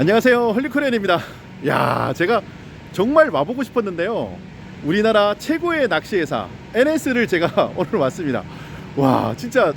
안녕하세요. 헐리코리안입니다. 야 제가 정말 와보고 싶었는데요. 우리나라 최고의 낚시 회사 NS를 제가 오늘 왔습니다. 와 진짜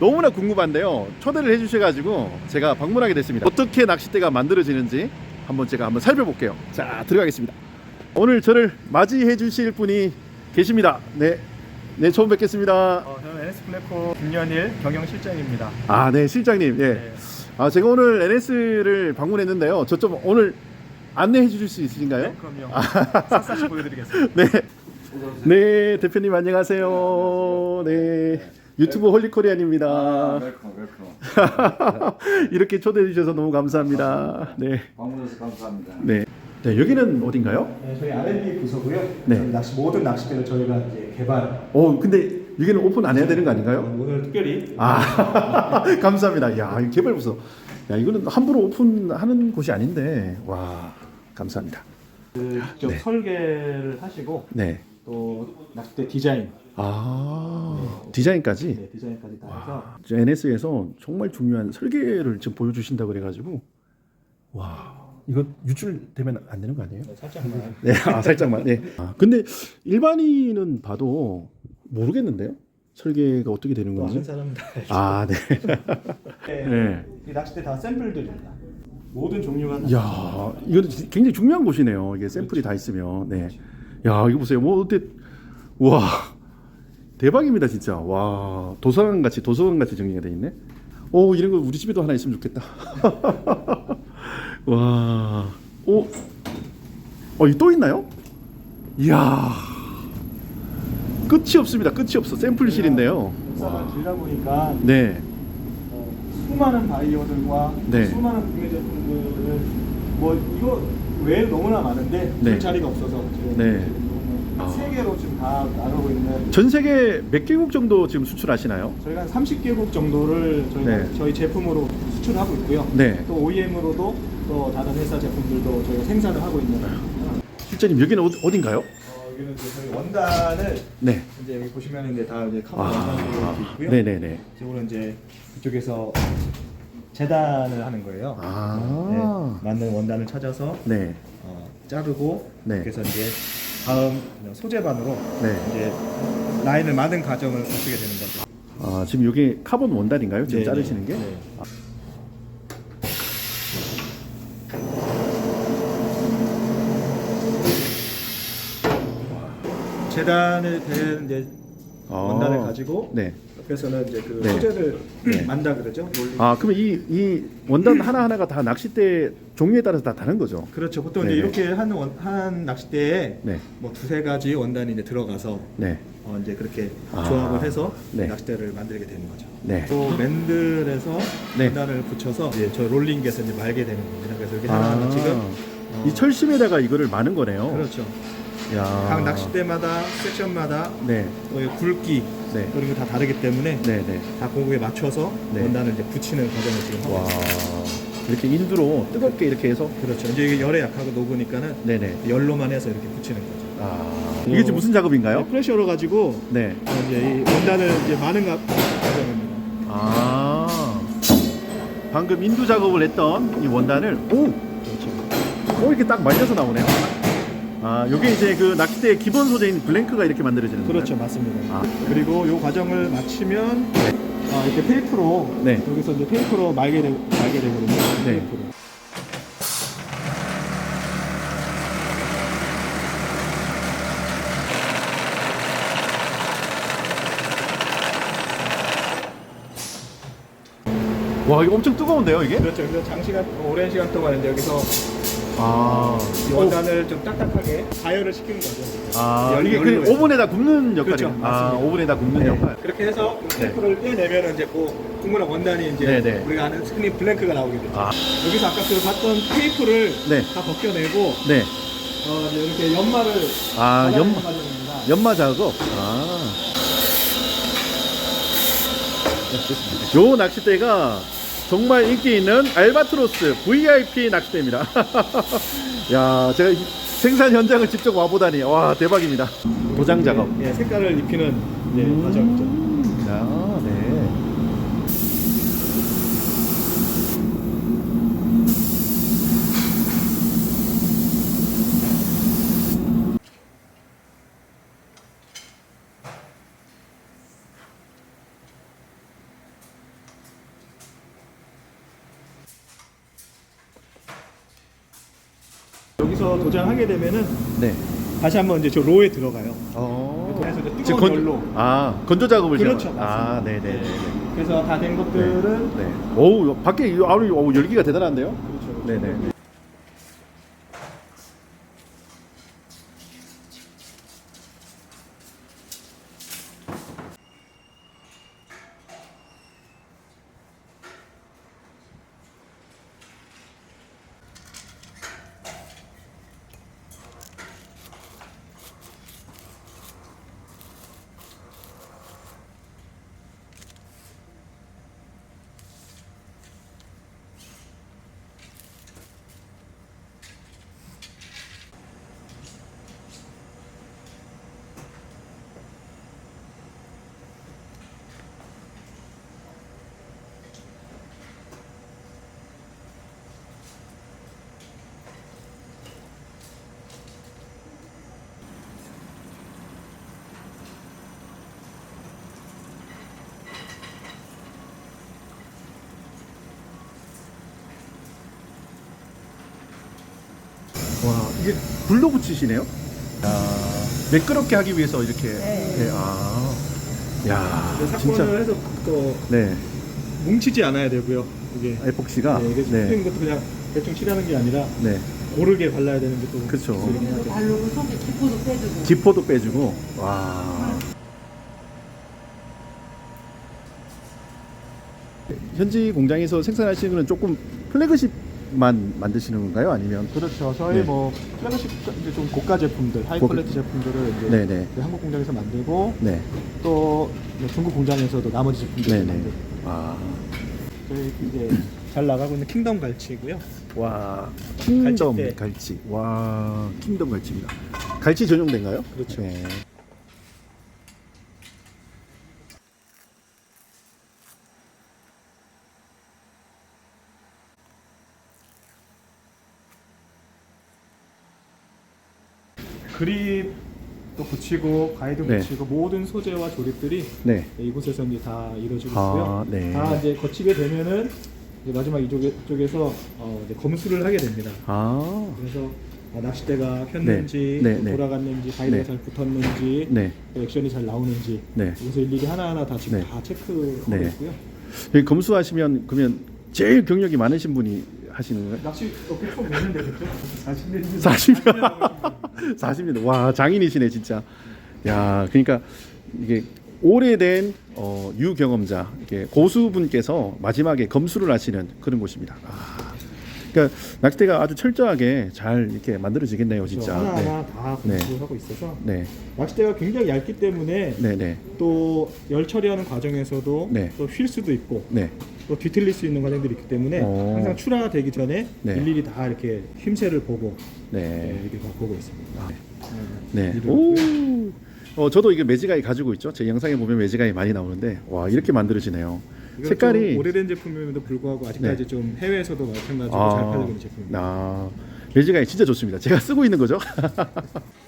너무나 궁금한데요. 초대를 해주셔가지고 제가 방문하게 됐습니다. 어떻게 낚싯대가 만들어지는지 한번 제가 한번 살펴볼게요. 자 들어가겠습니다. 오늘 저를 맞이해 주실 분이 계십니다. 네, 네 처음 뵙겠습니다. 어, 저는 NS 플래코 김연일 경영실장입니다. 아네 실장님. 예. 네. 아 제가 오늘 NS를 방문했는데요 저 좀 오늘 안내해 주실 수 있으신가요? 네, 그럼요. 샅샅이 보여드리겠습니다. 네. 네, 대표님 안녕하세요. 네. 유튜브 홀리코리안입니다. 아, 웰컴 웰컴 이렇게 초대해 주셔서 너무 감사합니다. 네. 방문해서 감사합니다. 네. 네, 여기는 어딘가요? 네, 저희 R&D 부서고요. 네. 저희 낚시 모든 낚싯대를 저희가 이제 개발. 어, 근데 여기는 오픈 안 해야 되는 거 아닌가요? 오늘 특별히 아, 감사합니다. 야, 이 개발 부서. 야, 이거는 함부로 오픈하는 곳이 아닌데. 와, 감사합니다. 그 직접 네. 설계를 하시고 네. 또 낚싯대 디자인, 아, 디자인까지. 네, 디자인까지 다 해서 저 NS에서 정말 중요한 설계를 지금 보여주신다 그래가지고 와 이거 유출되면 안 되는 거 아니에요? 네, 살짝만 네, 아, 살짝만. 네. 아, 근데 일반인은 봐도 모르겠는데요? 설계가 어떻게 되는 또 아는 건지. 사람은 다 알죠. 아, 네. 네. 네. 이 낚싯대 다 샘플들입니다. 모든 종류가 다 야, 이거 굉장히 중요한 곳이네요. 이게 샘플이 다 있으면. 네. 야, 이거 보세요. 뭐 어때? 와, 대박입니다, 진짜. 와, 도서관 같이 도서관 같이 정리가 돼 있네. 오, 이런 거 우리 집에도 하나 있으면 좋겠다. 와, 오, 어, 이또 있나요? 이야, 끝이 없습니다. 끝이 없어. 샘플실인데요. 역사가 길다 보니까 네, 어, 수많은 바이오들과 네. 수많은 국내 제품들을 뭐 이거 외에 너무나 많은데 네. 줄 자리가 없어서 지금 네. 아. 세 개로 지금 다 나누고 있는 전 세계 몇 개국 정도 지금 수출하시나요? 저희가 한 30개국 정도를 저희가 네. 저희 제품으로 수출하고 있고요. 네. 또 OEM으로도 또 다른 회사 제품들도 저희가 생산을 하고 있는. 실장님 여기는 어디, 어딘가요? 어, 여기는 이제 저희 원단을 네. 이제 여기 보시면 이제 다 이제 카본 원단으로 아, 이렇게 있고요. 네네네. 이쪽으로 이제 이쪽에서 재단을 하는 거예요. 아. 네, 맞는 원단을 찾아서 네. 어, 자르고 네. 그래서 이제 다음 소재반으로 네. 이제 라인을 만든 과정을 거치게 되는 거죠. 아, 지금 여기 카본 원단인가요? 지금 네, 자르시는 게? 네. 네. 재단을 된 이제 아. 원단을 가지고 네. 옆에서는 이제 그 네. 소재를 네. 만다 그러죠. 롤링. 아, 그러면 이, 이 원단 하나 하나가 다 낚싯대 종류에 따라서 다 다른 거죠? 그렇죠. 보통 네네. 이제 이렇게 하는 원, 한 낚싯대에 네. 뭐 두세 가지 원단이 이제 들어가서 네. 어 이제 그렇게 아. 조합을 해서 네. 낚싯대를 만들게 되는 거죠. 네. 또 맨들에서 네. 원단을 붙여서 이제 저 롤링기에서 이제 말게 되는 겁니다. 그래서 이렇게 하나하나 아, 지금 어, 이 철심에다가 이거를 마는 거네요. 그렇죠. 야. 각 낚싯대마다 섹션마다 네. 또 굵기 네. 게다 다르기 때문에 네, 네. 다 그거에 맞춰서 네. 원단을 이제 붙이는 과정을 지금 하고 와. 있습니다. 이렇게 인두로 뜨겁게 이렇게 해서 그렇죠. 이제 이게 열에 약하고 녹으니까는 네, 네. 열로만 해서 이렇게 붙이는 거죠. 아. 이게 지금 무슨 작업인가요? 프레셔로 가지고 네. 어, 이제 이 원단을 이제 많은 가- 과정입니다. 아 방금 인두 작업을 했던 이 원단을 오, 오 이렇게 딱 말려서 나오네요. 아 요게 이제 그 낚싯대의 기본 소재인 블랭크가 이렇게 만들어지는 거예요. 그렇죠, 맞습니다. 아. 그리고 이 과정을 마치면 아, 이렇게 테이프로 네. 여기서 이제 테이프로 말게 되, 말게 되거든요. 네. 테이프로. 와 이거 엄청 뜨거운데요 이게? 그렇죠. 그래서 장시간 오랜 시간 동안 이제 여기서 아, 이 원단을 좀 딱딱하게 가열을 시키는 거죠. 아 열- 이게 그 열로 해서. 오븐에다 굽는 역할이에요. 그렇죠, 아 맞습니다. 오븐에다 굽는 역할. 그렇게 해서 그 테이프를 떼내면 이제 그 국물한 원단이 이제 네, 네. 우리가 아는 스크린 블랭크가 나오게 되죠. 아, 여기서 아까 그 봤던 테이프를 네. 다 벗겨내고 네. 어, 이제 이렇게 연마를 아 발라내는 연 과정입니다. 연마 작업. 아. 요 낚싯대가 정말 인기 있는 알바트로스 VIP 낚싯대입니다. 야, 제가 이 생산 현장을 직접 와보다니 와 대박입니다. 도장 작업. 예, 색깔을 입히는 음. 과정이죠. 야, 여기서 도장하게 되면은 네. 다시 한번 이제 저 로에 들어가요. 어. 그래서 이제 뜨거운 열로. 아 건조 작업을 그렇죠, 지금- 맞습니다. 아 네네. 그래서 다 된 것들은 네. 오 밖에 이 아우 오, 열기가 대단한데요. 그렇죠. 네네. 와 이게 불로 붙이시네요? 야 매끄럽게 하기 위해서 이렇게. 네. 아. 야 이제 진짜. 사건을 해서 또 네. 뭉치지 않아야 되고요. 이게 에폭시가. 네, 이게 네. 네. 것도 그냥 대충 칠하는 게 아니라 네. 고르게 발라야 되는 게또 그쵸. 여기도 바르고 속에 기포도 빼주고 기포도 빼주고. 와. 현지 공장에서 생산하시는 거는 조금 플래그십 만 만드시는 건가요? 아니면 그렇죠. 저희 네. 뭐 플래그십 이제 좀 고가 제품들, 하이 고가- 퀄리티 제품들을 이제 네네. 이제 한국 공장에서 만들고 네. 또 이제 중국 공장에서도 나머지 제품들 네네. 만들고 아. 저희 이제 잘 나가고 있는 킹덤 갈치고요. 와. 킹덤 갈치대. 갈치. 와. 킹덤 갈치입니다. 갈치 전용된가요? 그렇죠. 네. 그립도 붙이고 가이드 네. 붙이고 모든 소재와 조립들이 네. 이곳에서 이제 다 이루어지고 아, 있고요. 네. 다 이제 거치게 되면은 이제 마지막 이쪽에, 쪽에서 어, 이제 검수를 하게 됩니다. 아. 그래서 아, 낚싯대가 폈는지 네, 또 네. 돌아갔는지 가이드가 네. 잘 붙었는지 네. 또 액션이 잘 나오는지 네. 여기서 일일이 하나하나 다 지금 네. 다 체크하고 네. 있고요. 여기 검수하시면 그러면 제일 경력이 많으신 분이 하시는 거예요? 낚시 어떻게 총 몇년 되셨죠? 40년 40년. 40년. 와, 장인이시네, 진짜. 야, 그러니까 이게 오래된 어, 유경험자, 이게 고수분께서 마지막에 검수를 하시는 그런 곳입니다. 아, 그러니까 낚싯대가 아주 철저하게 잘 이렇게 만들어지겠네요, 진짜. 하나하나 다 네. 공부하고 있어서 네, 낚싯대가 굉장히 얇기 때문에 네, 네, 또 열 처리하는 과정에서도 네. 또 휠 수도 있고 네, 또 뒤틀릴 수 있는 과정들이 있기 때문에 어. 항상 출하되기 전에 네. 일일이 다 이렇게 힘새를 보고 네, 네, 이렇게 다 보고 있습니다. 네. 이렇게 오, 어, 저도 이게 매지가이 가지고 있죠. 제 영상에 보면 매지가이 많이 나오는데, 와, 이렇게 만들어지네요. 색깔이 좀 오래된 제품임에도 불구하고 아직까지 네. 좀 해외에서도 마찬가지로 아. 잘 팔리고 있는 제품입니다. 아, 매지가이 진짜 좋습니다. 제가 쓰고 있는 거죠.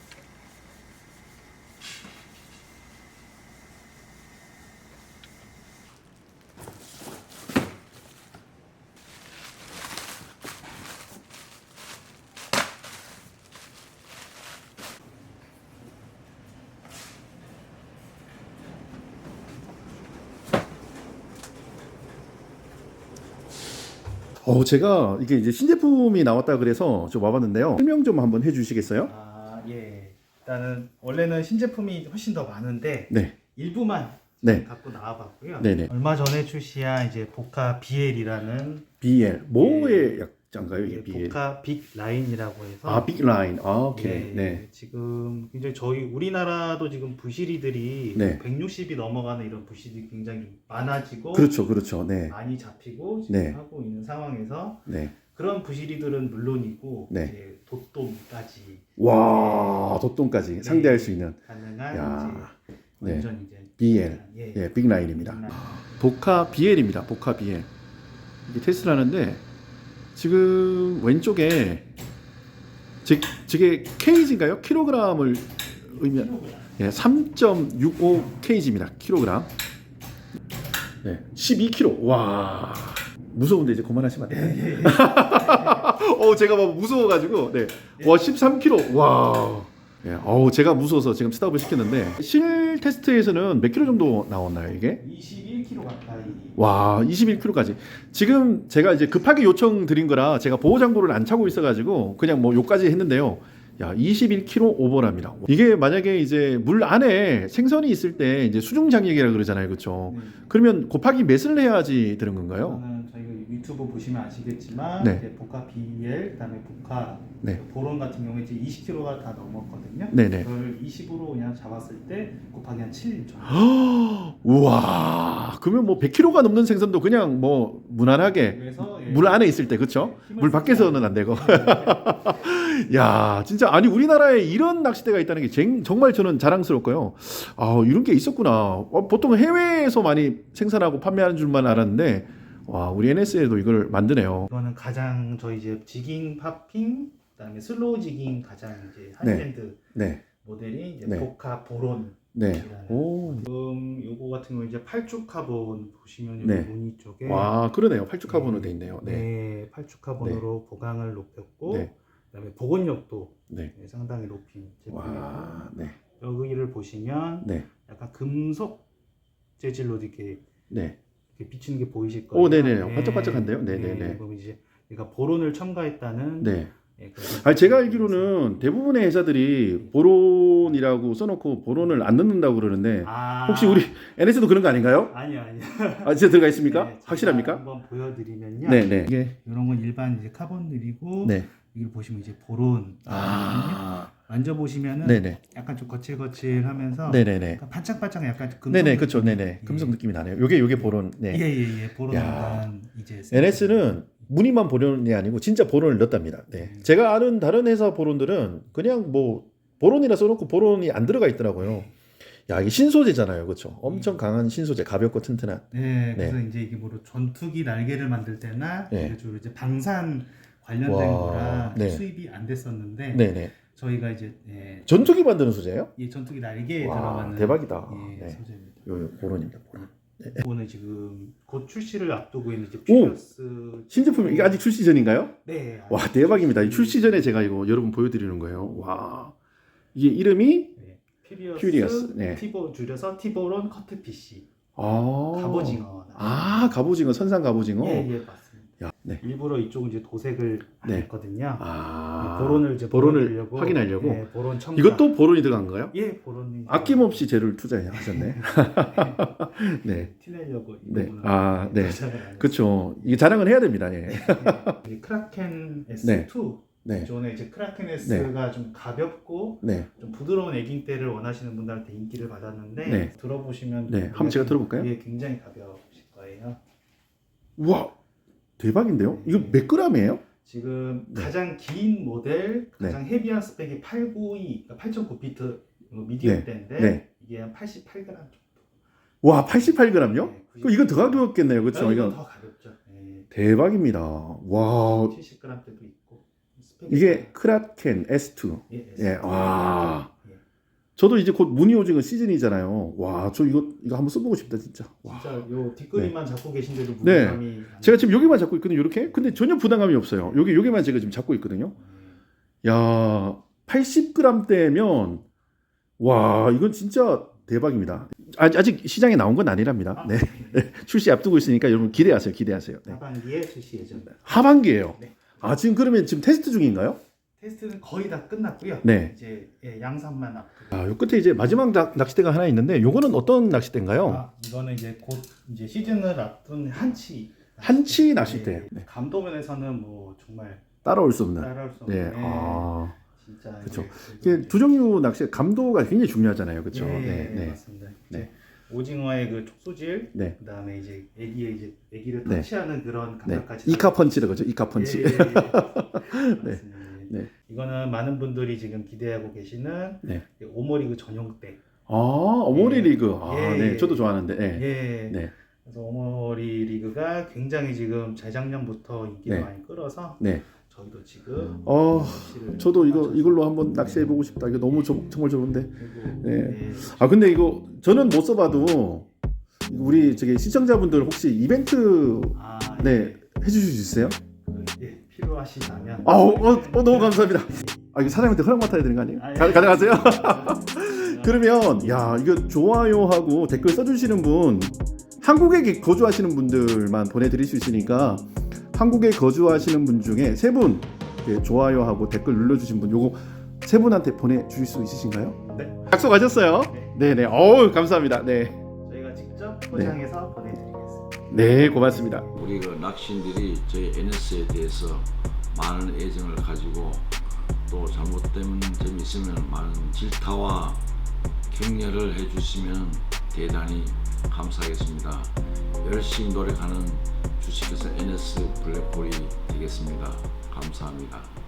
어, 제가 이게 이제 신제품이 나왔다 그래서 좀 와봤는데요. 설명 좀 한번 해주시겠어요? 아, 예. 일단은 원래는 신제품이 훨씬 더 많은데 네, 일부만 네, 갖고 나와봤고요. 네네. 얼마 전에 출시한 이제 보카 BL이라는 BL 뭐의 약 자인가요 이게 이게 BL? 보카 빅 라인이라고 해서 아, 빅 라인. 아, 오케이. 예, 네, 지금 굉장히 저희 우리나라도 지금 부시리들이 네. 160이 넘어가는 이런 부시들이 굉장히 좀 많아지고 그렇죠, 그렇죠. 네, 많이 잡히고 지금 네. 하고 있는 상황에서 네. 그런 부시리들은 물론이고 네. 이제 도톰까지 와, 도똥까지 네. 상대할 수 있는 가능한 야, 이제 네. 완전 이제 BL. 예. 예, 빅 라인입니다. 빅 라인. 보카 BL입니다. 보카 BL. 이게 테스트를 하는데 지금 왼쪽에 제, 저게 케이지인가요? 킬로그램을 의미한 예, 3.65 kg입니다. 킬로그램. 네, 12kg. 와. 무서운데 이제 그만하시면 안 돼요. 어 제가 막 무서워가지고 네. 와 13kg 와. 예, 어우 제가 무서워서 지금 스탑을 시켰는데 실 테스트에서는 몇 킬로 정도 나왔나요 이게? 21kg 가까이. 와 21kg까지 지금 제가 이제 급하게 요청 드린 거라 제가 보호 장구를 안 차고 있어가지고 그냥 뭐 요까지 했는데요 야 21kg 오버랍니다 이게 만약에 이제 물 안에 생선이 있을 때 이제 수중 장력이라 그러잖아요 그렇죠 네. 그러면 곱하기 몇을 해야지 되는 건가요? 유튜브 보시면 아시겠지만 네. 이제 복합 BL 그다음에 복합 네. 보론 같은 경우에 이제 20kg가 다 넘었거든요. 네네 그걸 20으로 그냥 잡았을 때 곱하기 한7 정도. 우와 그러면 뭐 100kg가 넘는 생선도 그냥 뭐 무난하게 그래서 예, 물 안에 있을 때 그렇죠? 네, 물 밖에서는 안 되고 야 진짜 아니 우리나라에 이런 낚시대가 있다는 게 쟁- 정말 저는 자랑스럽고요 아 이런 게 있었구나 어, 보통 해외에서 많이 생산하고 판매하는 줄만 알았는데 와 우리 NS에도 이걸 만드네요 이거는 가장 저희 이제 지깅 파핑 그다음에 슬로우 지깅 가장 이제 하이랜드 네 모델이 이제 네. 복합 보론. 네. 오. 지금 요거 같은 경우 이제 팔축 카본 보시면 여기 네. 무늬 쪽에 와 그러네요 팔축 카본으로 돼 있네요 네. 네, 팔축 카본으로 보강을 높였고 네. 그다음에 복원력도 네. 네, 상당히 높인 제품이고 와, 네. 여기를 보시면 네. 약간 금속 재질로 이렇게, 네. 비추는 게 보이실 거예요. 오, 네네 네. 반짝반짝한데요? 네네네. 그럼 이제 그러니까 보론을 첨가했다는 네. 예, 아니 제가 알기로는 대부분의 회사들이 보론이라고 써놓고 보론을 안 넣는다고 그러는데 아, 혹시 우리 NS도 그런 거 아닌가요? 아니요 아니요. 아 진짜 들어가 있습니까? 네, 확실합니까? 한번 보여드리면요. 네네. 이게 이런 건 일반 이제 카본들이고 네. 이걸 보시면 이제 보론 아. 만져보시면은 네네. 약간 좀 거칠거칠하면서 네네네. 약간 반짝반짝 약간 금속 네네. 느낌. 그렇죠. 네네. 예. 금속 느낌이 나네요. 요게 요게 보론. 네. 예예예 보론 야. 약간 이제 NS는 무늬만 보론이 아니고 진짜 보론을 넣었답니다. 네. 음. 제가 아는 다른 회사 보론들은 그냥 뭐 보론이라 써놓고 보론이 안 들어가 있더라고요. 야 이게 신소재잖아요, 그렇죠? 엄청 강한 신소재, 가볍고 튼튼한. 네, 그래서 이제 이게 뭐로 전투기 날개를 만들 때나 네. 주로 이제 방산 관련된 와, 거라 네. 수입이 안 됐었는데 네네. 저희가 이제 예, 전투기 만드는 소재예요? 이 전투기 날개에 와, 들어가는 대박이다. 예, 네. 소재입니다. 요, 요 보론입니다. 보론. 이거는 지금 곧 출시를 앞두고 있는 이제 오! 퓨리어스 신제품 이게 아직 출시 전인가요? 네, 아직 와 대박입니다. 이 출시 전에 제가 이거 여러분 보여드리는 거예요. 와 이게 이름이 네, 퓨리어스, 퓨리어스, 네. 티보 줄여서 티보론 커트 PC 아 갑오징어 아 갑오징어 선상 갑오징어. 예, 예, 맞습니다. 야, 네. 일부러 이쪽은 이제 도색을 안 네. 했거든요. 아 보론을 이제 보론을. 확인하려고. 예, 보론 첨가. 이것도 보론이 들어간 거예요? 예, 보론이 아낌없이 재료를 투자하셨네. 네. 티내려고 네. 아, 네. 그렇죠. 이게 자랑을 해야 됩니다. 예. 이 크라켄 S2 네. 기존에 이제 크라켄 S가 좀 가볍고 네. 좀 부드러운 애깅대를 원하시는 분들한테 인기를 받았는데 네. 들어보시면 네. 한번 제가 들어볼까요? 이게 굉장히 가벼우실 거예요. 우와 대박인데요? 이거 몇 g이에요? 지금 네. 가장 긴 모델, 가장 헤비한 스펙이 892, 그러니까 8.9피트 미디엄 대인데 네. 이게 한 88g 정도. 와 88g요? 네, 그럼 이건 더 가볍겠네요, 그렇죠? 이건 더 가볍죠. 네. 대박입니다. 와 70g대도 있고. 이게 크라켄 S2. 예, 예, 와. 예. 저도 이제 곧 무늬 오징어 시즌이잖아요. 와, 저 이거 이거 한번 써보고 싶다 진짜. 와. 진짜 요 뒷그림만 잡고 계신데도 네. 무게감이 제가 지금 여기만 잡고 있거든요, 이렇게. 근데 전혀 부담감이 없어요. 여기 여기만 제가 지금 잡고 있거든요. 야, 80g대면 와, 이건 진짜 대박입니다. 아, 아직 시장에 나온 건 아니랍니다. 네. 네. 출시 앞두고 있으니까 여러분 기대하세요, 기대하세요. 네. 하반기에 출시 예정. 하반기예요. 네. 아, 지금 그러면 지금 테스트 중인가요? 테스트는 거의 다 끝났고요. 네. 이제 예, 양산만 앞두고. 아, 요 끝에 이제 마지막 낚- 낚싯대가 하나 있는데 요거는 어떤 낚싯대인가요? 아, 이거는 이제 곧 이제 시즌을 앞둔 한치. 한치 낚싯대. 네. 네. 감도면에서는 뭐 정말 따라올 수 없는. 따라올 수 없는. 네. 네. 아. 진짜 그쵸. 이게 이게 두 종류 낚시 감도가 굉장히 중요하잖아요. 그렇죠? 예, 네, 네. 맞습니다. 네. 이제 오징어의 그 촉소질, 네. 그다음에 이제 애기의 이제 애기를 네. 터치하는 그런 네. 감각까지. 이카 펀치라 그죠? 이카 펀치. 예, 예, 예. 맞습니다. 네. 이거는 많은 분들이 지금 기대하고 계시는 네. 오모리그 전용대. 아, 어머니 예. 리그. 아, 예, 네. 예. 저도 좋아하는데. 네. 예. 네. 그래서 오모리 리그가 굉장히 지금 재작년부터 인기를 네. 많이 끌어서 네. 저희도 지금 어, 저도 이거 맞춰서 이걸로 한번 낚시해 보고 싶다. 이거 너무 조, 정말 좋은데. 그리고 네. 예. 아, 근데 이거 저는 못 써봐도 우리 저기 시청자분들 혹시 이벤트 아, 네해 주실 수 있어요? 그, 예. 필요하시다면 아우 어, 어, 너무 감사합니다. 아 이거 사장님한테 허락 맡아야 되는 거 아니에요? 아, 예. 가, 가능하세요? 그러면 야 이거 좋아요하고 댓글 써주시는 분 한국에 거주하시는 분들만 보내드릴 수 있으니까 한국에 거주하시는 분 중에 세 분 좋아요하고 댓글 눌러주신 분 요거 세 분한테 보내주실 수 있으신가요? 네. 약속하셨어요? 네. 네네. 어우 감사합니다. 네. 저희가 직접 포장해서 보내드리겠습니다. 네 고맙습니다. 우리 그 낚시인들이 저희 NS에 대해서 많은 애정을 가지고 또 잘못된 점이 있으면 많은 질타와 격려를 해주시면 대단히 감사하겠습니다. 열심히 노력하는 주식회사 NS 블랙홀이 되겠습니다. 감사합니다.